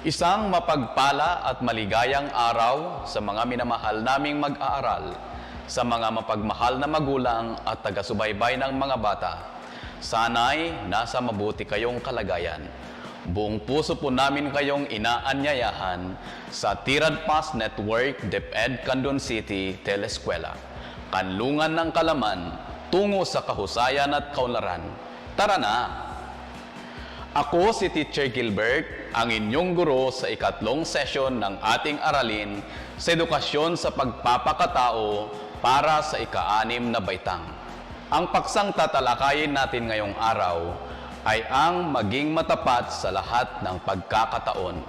Isang mapagpala at maligayang araw sa mga minamahal naming mag-aaral, sa mga mapagmahal na magulang at taga-subaybay ng mga bata. Sana'y nasa mabuti kayong kalagayan. Buong puso po namin kayong inaanyayahan sa Tirad Pass Network DepEd Candon City Teleskwela. Kanlungan ng kalaman tungo sa kahusayan at kaunlaran. Tara na! Ako si Teacher Gilbert, ang inyong guro sa ikatlong session ng ating aralin sa edukasyon sa pagpapakatao para sa ika-anim na baitang. Ang paksang tatalakayin natin ngayong araw ay ang maging matapat sa lahat ng pagkakataon.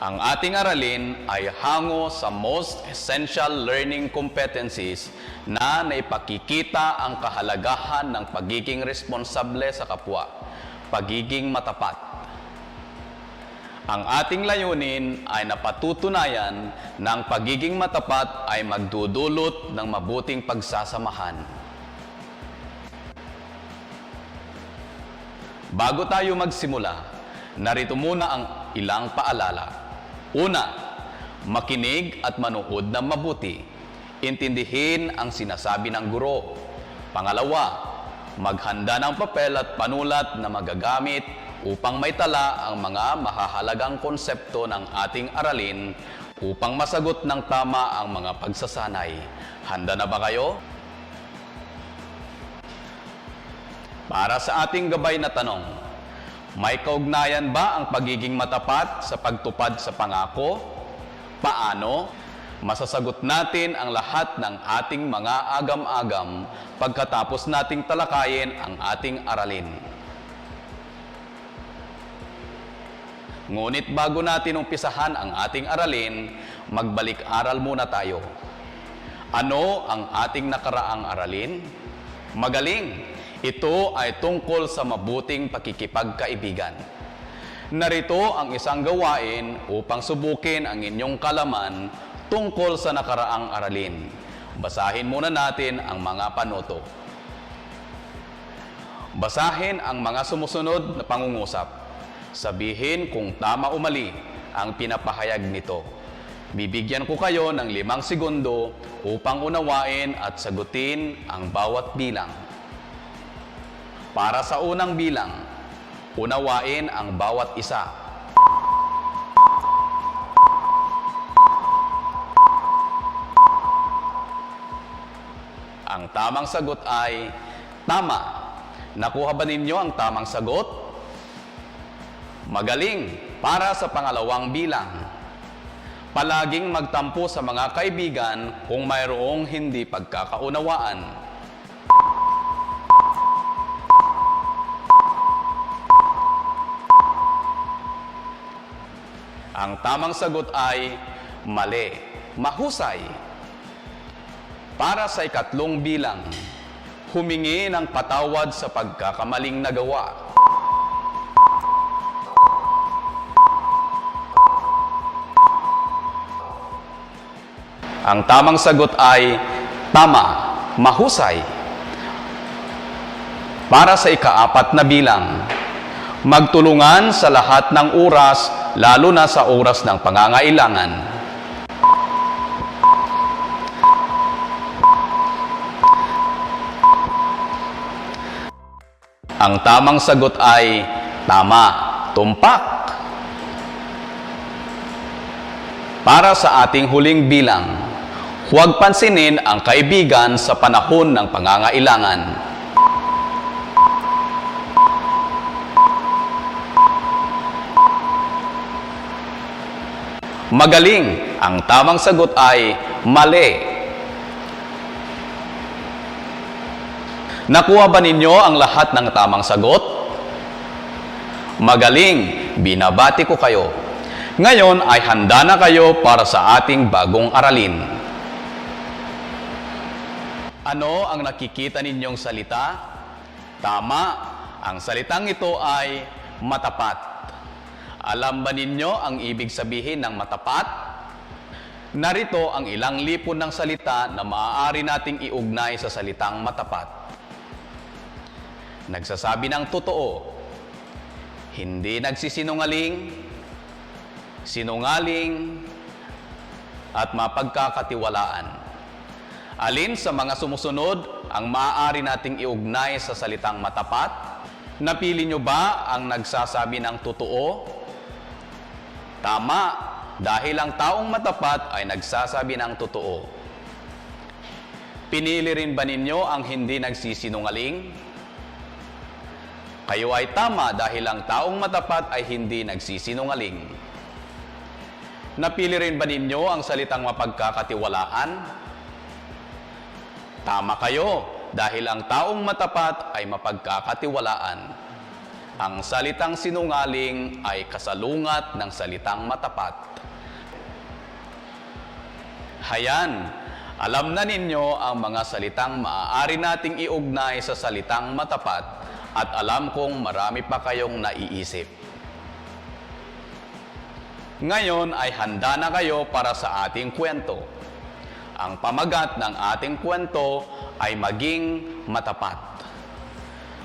Ang ating aralin ay hango sa most essential learning competencies na naipakikita ang kahalagahan ng pagiging responsable sa kapwa, pagiging matapat. Ang ating layunin ay napatutunayan na ang pagiging matapat ay magdudulot ng mabuting pagsasamahan. Bago tayo magsimula, narito muna ang ilang paalala. Una, makinig at manood ng mabuti. Intindihin ang sinasabi ng guro. Pangalawa, maghanda ng papel at panulat na magagamit upang may tala ang mga mahahalagang konsepto ng ating aralin upang masagot ng tama ang mga pagsasanay. Handa na ba kayo? Para sa ating gabay na tanong, may kaugnayan ba ang pagiging matapat sa pagtupad sa pangako? Paano? Masasagot natin ang lahat ng ating mga agam-agam pagkatapos nating talakayin ang ating aralin. Ngunit bago natin umpisahan ang ating aralin, magbalik-aral muna tayo. Ano ang ating nakaraang aralin? Magaling! Ito ay tungkol sa mabuting pakikipagkaibigan. Narito ang isang gawain upang subukin ang inyong kalaman tungkol sa nakaraang aralin. Basahin muna natin ang mga panuto. Basahin ang mga sumusunod na pangungusap. Sabihin kung tama o mali ang pinapahayag nito. Bibigyan ko kayo ng limang segundo upang unawain at sagutin ang bawat bilang. Para sa unang bilang, unawain ang bawat isa. Ang tamang sagot ay tama. Nakuha ba ninyo ang tamang sagot? Magaling para sa pangalawang bilang. Palaging magtampo sa mga kaibigan kung mayroong hindi pagkakaunawaan. Ang tamang sagot ay mali, mahusay. Para sa ikatlong bilang, humingi ng patawad sa pagkakamaling nagawa. Ang tamang sagot ay tama, mahusay. Para sa ikaapat na bilang, magtulungan sa lahat ng oras, lalo na sa oras ng pangangailangan. Ang tamang sagot ay tama, tumpak. Para sa ating huling bilang, huwag pansinin ang kaibigan sa panahon ng pangangailangan. Magaling. Ang tamang sagot ay mali. Nakuha ba ninyo ang lahat ng tamang sagot? Magaling. Binabati ko kayo. Ngayon ay handa na kayo para sa ating bagong aralin. Ano ang nakikita ninyong salita? Tama. Ang salitang ito ay matapat. Alam ba ninyo ang ibig sabihin ng matapat? Narito ang ilang lipon ng salita na maaari nating iugnay sa salitang matapat. Nagsasabi ng totoo, hindi nagsisinungaling, sinungaling, at mapagkakatiwalaan. Alin sa mga sumusunod ang maaari nating iugnay sa salitang matapat? Napili nyo ba ang nagsasabi ng totoo? Tama, dahil ang taong matapat ay nagsasabi ng totoo. Pinili rin ba ninyo ang hindi nagsisinungaling? Kayo ay tama dahil ang taong matapat ay hindi nagsisinungaling. Napili rin ba ninyo ang salitang mapagkakatiwalaan? Tama kayo dahil ang taong matapat ay mapagkakatiwalaan. Ang salitang sinungaling ay kasalungat ng salitang matapat. Hayan, alam na ninyo ang mga salitang maaari nating iugnay sa salitang matapat at alam kong marami pa kayong naiisip. Ngayon ay handa na kayo para sa ating kwento. Ang pamagat ng ating kwento ay maging matapat.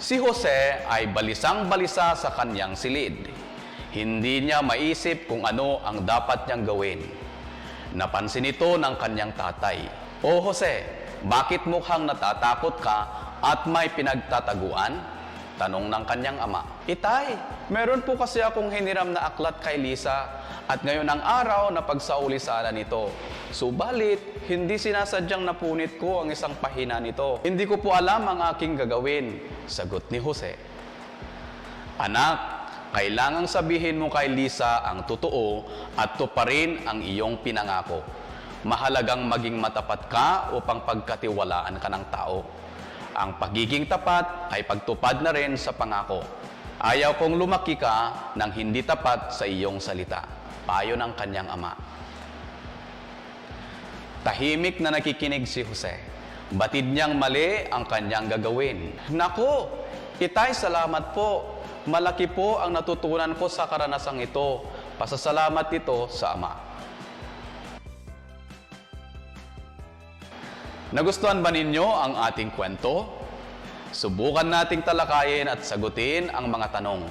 Si Jose ay balisang-balisa sa kanyang silid. Hindi niya maisip kung ano ang dapat niyang gawin. Napansin ito ng kanyang tatay. O Jose, bakit mukhang natatakot ka at may pinagtataguan? Tanong ng kanyang ama. Itay, meron po kasi akong hiniram na aklat kay Lisa at ngayon ang araw na pagsauli sana nito. Subalit, hindi sinasadyang napunit ko ang isang pahina nito. Hindi ko po alam ang aking gagawin. Sagot ni Jose. Anak, kailangang sabihin mo kay Lisa ang totoo at tuparin ang iyong pinangako. Mahalagang maging matapat ka upang pagkatiwalaan ka ng tao. Ang pagiging tapat ay pagtupad na rin sa pangako. Ayaw kong lumaki ka ng hindi tapat sa iyong salita. Payo ng kanyang ama. Tahimik na nakikinig si Jose. Batid niyang mali ang kanyang gagawin. Nako, itay salamat po. Malaki po ang natutunan ko sa karanasang ito. Pasasalamat ito sa Ama. Nagustuhan ba ninyo ang ating kwento? Subukan nating talakayin at sagutin ang mga tanong.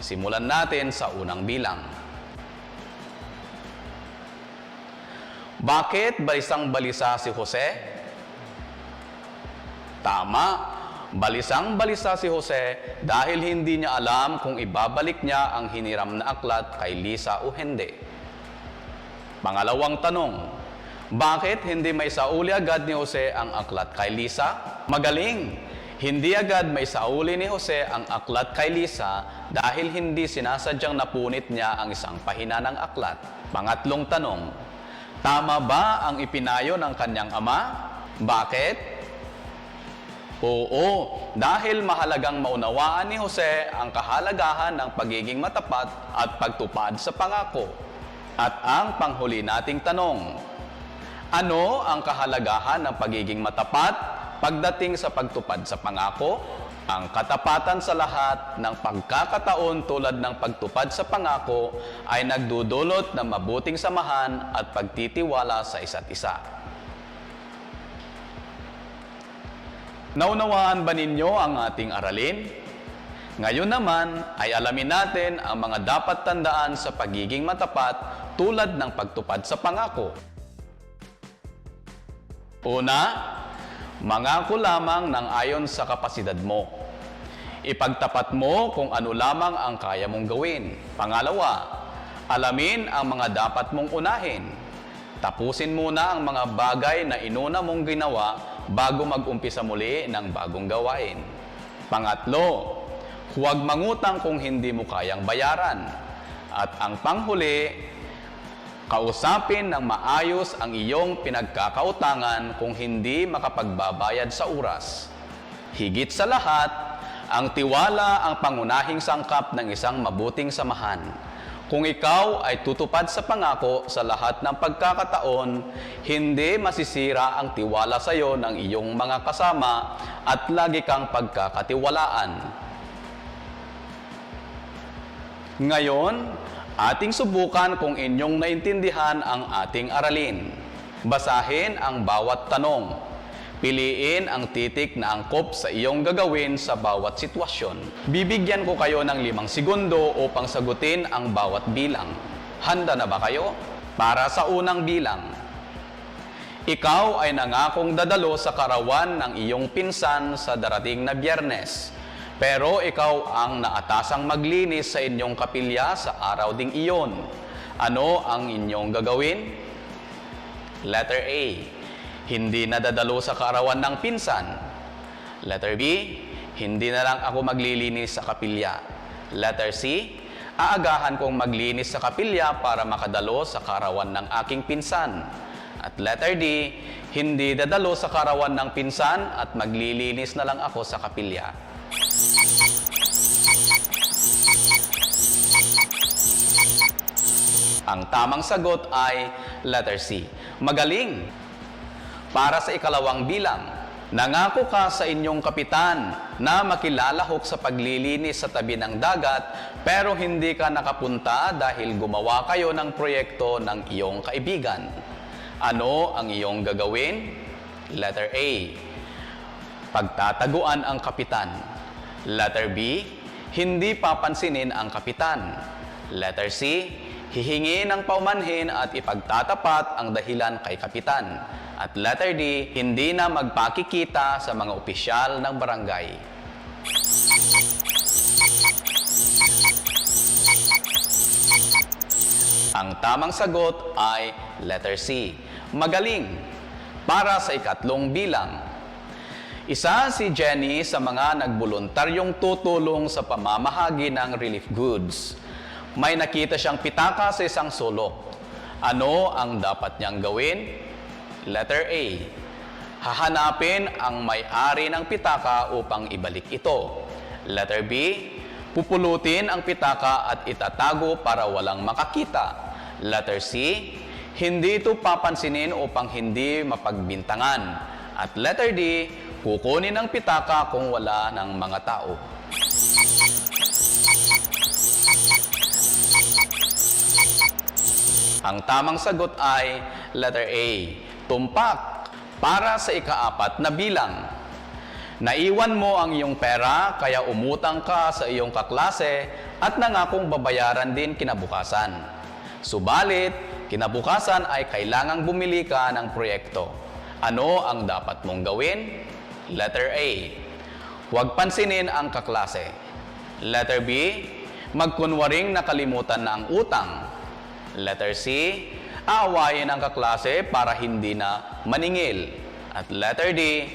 Simulan natin sa unang bilang. Bakit balisang balisa si Jose? Tama, balisang balisa si Jose dahil hindi niya alam kung ibabalik niya ang hiniram na aklat kay Lisa o hindi. Pangalawang tanong, bakit hindi may sauli agad ni Jose ang aklat kay Lisa? Magaling! Hindi agad may sauli ni Jose ang aklat kay Lisa dahil hindi sinasadyang napunit niya ang isang pahina ng aklat. Pangatlong tanong, tama ba ang ipinayo ng kanyang ama? Bakit? Oo, dahil mahalagang maunawaan ni Jose ang kahalagahan ng pagiging matapat at pagtupad sa pangako. At ang panghuli nating tanong, ano ang kahalagahan ng pagiging matapat pagdating sa pagtupad sa pangako? Ang katapatan sa lahat ng pagkakataon tulad ng pagtupad sa pangako ay nagdudulot ng mabuting samahan at pagtitiwala sa isa't isa. Naunawaan ba ninyo ang ating aralin? Ngayon naman ay alamin natin ang mga dapat tandaan sa pagiging matapat tulad ng pagtupad sa pangako. Una, mangako lamang ng ayon sa kapasidad mo. Ipagtapat mo kung ano lamang ang kaya mong gawin. Pangalawa, alamin ang mga dapat mong unahin. Tapusin muna ang mga bagay na inuna mong ginawa bago mag-umpisa muli ng bagong gawain. Pangatlo, huwag mangutang kung hindi mo kayang bayaran. At ang panghuli, kausapin ng maayos ang iyong pinagkakautangan kung hindi makapagbabayad sa oras. Higit sa lahat, ang tiwala ang pangunahing sangkap ng isang mabuting samahan. Kung ikaw ay tutupad sa pangako sa lahat ng pagkakataon, hindi masisira ang tiwala sa iyo ng iyong mga kasama at lagi kang pagkakatiwalaan. Ngayon, Ating subukan kung inyong naintindihan ang ating aralin. Basahin ang bawat tanong. Piliin ang titik na angkop sa iyong gagawin sa bawat sitwasyon. Bibigyan ko kayo ng limang segundo upang sagutin ang bawat bilang. Handa na ba kayo? Para sa unang bilang. Ikaw ay nangakong dadalo sa karawan ng iyong pinsan sa darating na biyernes. Pero ikaw ang naatasang maglinis sa inyong kapilya sa araw ding iyon. Ano ang inyong gagawin? Letter A. Hindi na dadalo sa karawan ng pinsan. Letter B. Hindi na lang ako maglilinis sa kapilya. Letter C. Aagahan kong maglinis sa kapilya para makadalo sa karawan ng aking pinsan. At letter D. Hindi dadalo sa karawan ng pinsan at maglilinis na lang ako sa kapilya. Ang tamang sagot ay letter C. Magaling! Para sa ikalawang bilang, nangako ka sa inyong kapitan na makilalahok sa paglilinis sa tabi ng dagat pero hindi ka nakapunta dahil gumawa kayo ng proyekto ng iyong kaibigan. Ano ang iyong gagawin? Letter A. Pagtataguan ang kapitan. Letter B. Hindi papansinin ang kapitan. Letter C. Hihingi ng paumanhin at ipagtatapat ang dahilan kay kapitan. At letter D. Hindi na magpakikita sa mga opisyal ng barangay. Ang tamang sagot ay letter C. Magaling. Para sa ikatlong bilang. Isa si Jenny sa mga nagboluntaryong tutulong sa pamamahagi ng relief goods. May nakita siyang pitaka sa isang sulok. Ano ang dapat niyang gawin? Letter A. Hahanapin ang may-ari ng pitaka upang ibalik ito. Letter B. Pupulutin ang pitaka at itatago para walang makakita. Letter C. Hindi ito papansinin upang hindi mapagbintangan. At letter D. Kukunin ang pitaka kung wala ng mga tao. Ang tamang sagot ay letter A. Tumpak. Para sa ikaapat na bilang. Naiwan mo ang iyong pera kaya umutang ka sa iyong kaklase at nangakong babayaran din kinabukasan. Subalit, kinabukasan ay kailangang bumili ka ng proyekto. Ano ang dapat mong gawin? Letter A. Huwag pansinin ang kaklase. Letter B. Magkunwaring nakalimutan na ang utang. Letter C. Aawayin ang kaklase para hindi na maningil. At letter D.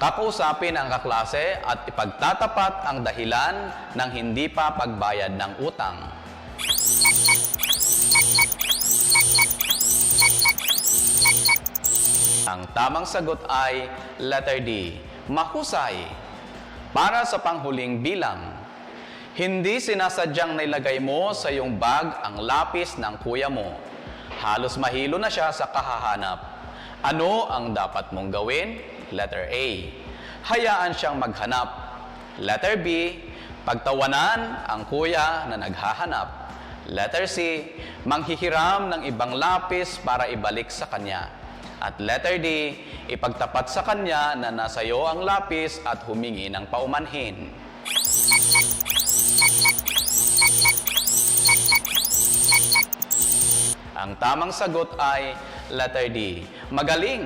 Kakausapin ang kaklase at ipagtatapat ang dahilan ng hindi pa pagbayad ng utang. Ang tamang sagot ay letter D. Mahusay. Para sa panghuling bilang, hindi sinasadyang nilagay mo sa iyong bag ang lapis ng kuya mo. Halos mahilo na siya sa kahahanap. Ano ang dapat mong gawin? Letter A. Hayaan siyang maghanap. Letter B. Pagtawanan ang kuya na naghahanap. Letter C. Manghihiram ng ibang lapis para ibalik sa kanya. At letter D. Ipagtapat sa kanya na nasa iyo ang lapis at humingi ng paumanhin. Ang tamang sagot ay letter D. Magaling.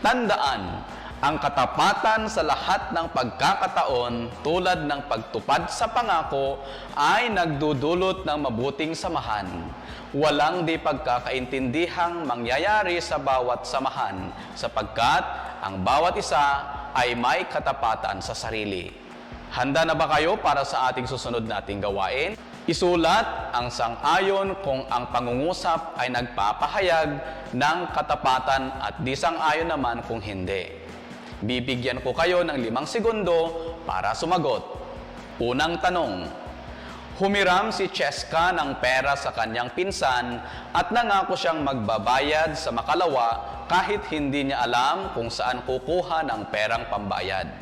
Tandaan, ang katapatan sa lahat ng pagkakataon tulad ng pagtupad sa pangako ay nagdudulot ng mabuting samahan. Walang di pagkakaintindihang mangyayari sa bawat samahan sapagkat ang bawat isa ay may katapatan sa sarili. Handa na ba kayo para sa ating susunod nating gawain? Isulat ang sang-ayon kung ang pangungusap ay nagpapahayag ng katapatan at di sang-ayon naman kung hindi. Bibigyan ko kayo ng limang segundo para sumagot. Unang tanong, humiram si Cheska ng pera sa kanyang pinsan at nangako siyang magbabayad sa makalawa kahit hindi niya alam kung saan kukuha ng perang pambayad.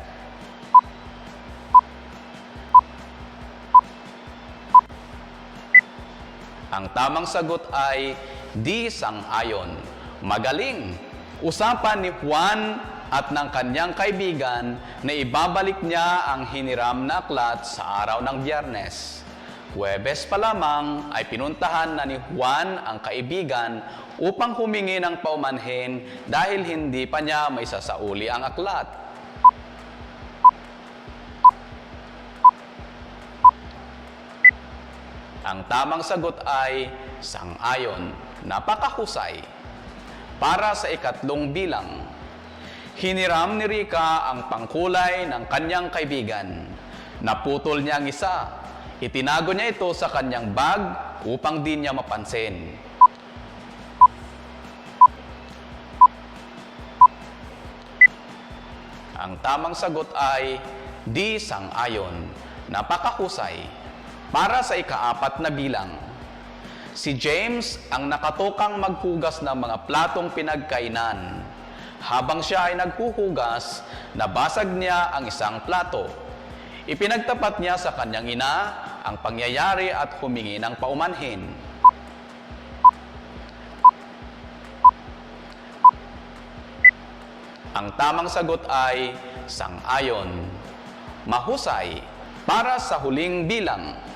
Ang tamang sagot ay di sang-ayon. Magaling. Usapan ni Juan at ng kanyang kaibigan na ibabalik niya ang hiniram na aklat sa araw ng biyernes. Huwebes pa lamang ay pinuntahan na ni Juan ang kaibigan upang humingi ng paumanhin dahil hindi pa niya may sasauli ang aklat. Ang tamang sagot ay sang-ayon, napakahusay. Para sa ikatlong bilang, hiniram ni Rika ang pangkulay ng kanyang kaibigan. Naputol niya ang isa. Itinago niya ito sa kanyang bag upang di niya mapansin. Ang tamang sagot ay di sang-ayon. Napakahusay. Para sa ikaapat na bilang, si James ang nakatokang maghugas ng mga platong pinagkainan. Habang siya ay naghuhugas, nabasag niya ang isang plato. Ipinagtapat niya sa kanyang ina ang pangyayari at humingi ng paumanhin. Ang tamang sagot ay sang-ayon. Mahusay para sa huling bilang.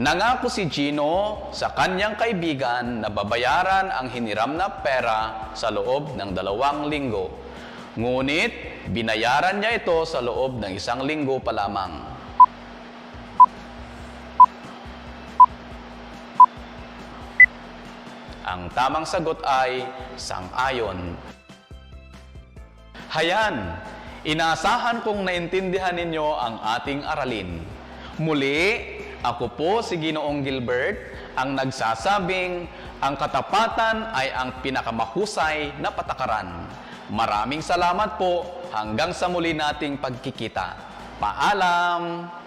Nangako si Gino sa kanyang kaibigan na babayaran ang hiniram na pera sa loob ng dalawang linggo. Ngunit, binayaran niya ito sa loob ng isang linggo pa lamang. Ang tamang sagot ay sang-ayon. Hayan, inaasahan kong naintindihan ninyo ang ating aralin. Muli, ako po si Ginoong Gilbert, ang nagsasabing ang katapatan ay ang pinakamahusay na patakaran. Maraming salamat po hanggang sa muli nating pagkikita. Paalam!